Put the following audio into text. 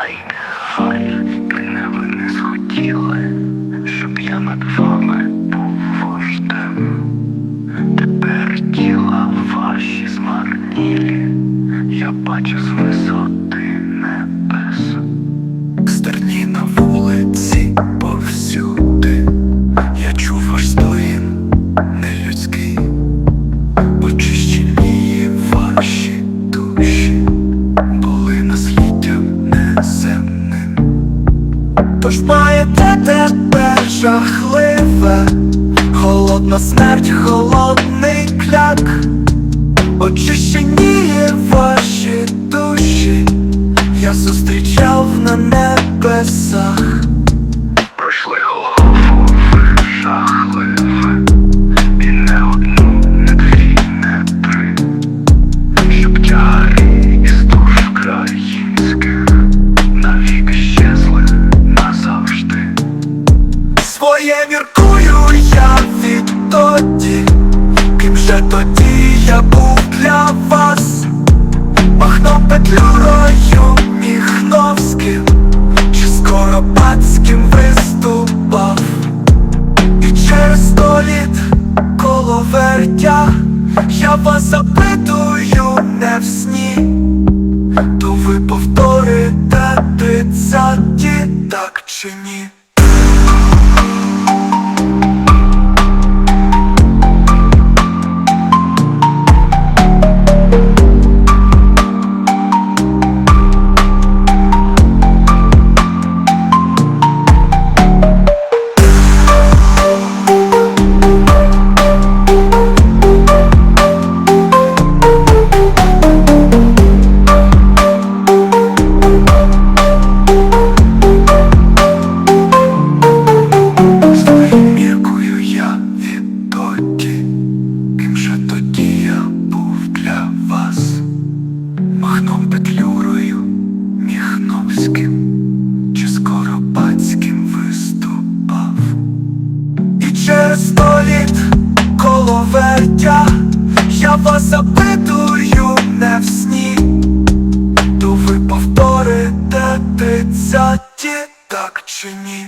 Ай, нехай мене ви не схотіли, щоб я над вами був вождем. Тепер тіла ваші змарнілі, я бачу з висоти Тож маєте тепер жахливе, холодна смерть, холодний кляк, очищені ваші душі, я зустрічав на небесах. Своє міркую я відтоді, ким же тоді я був для вас, махном петлюрою міхновським, чи скоропадським виступав, і через сто літ коло вертя я вас запитую не в сні, то ви повторите тридцяті, так чи ні? Київським чи Скоропадським виступав, і через сто літ коловертя я вас запитую не в сні, то ви повторите тридцяті, так чи ні?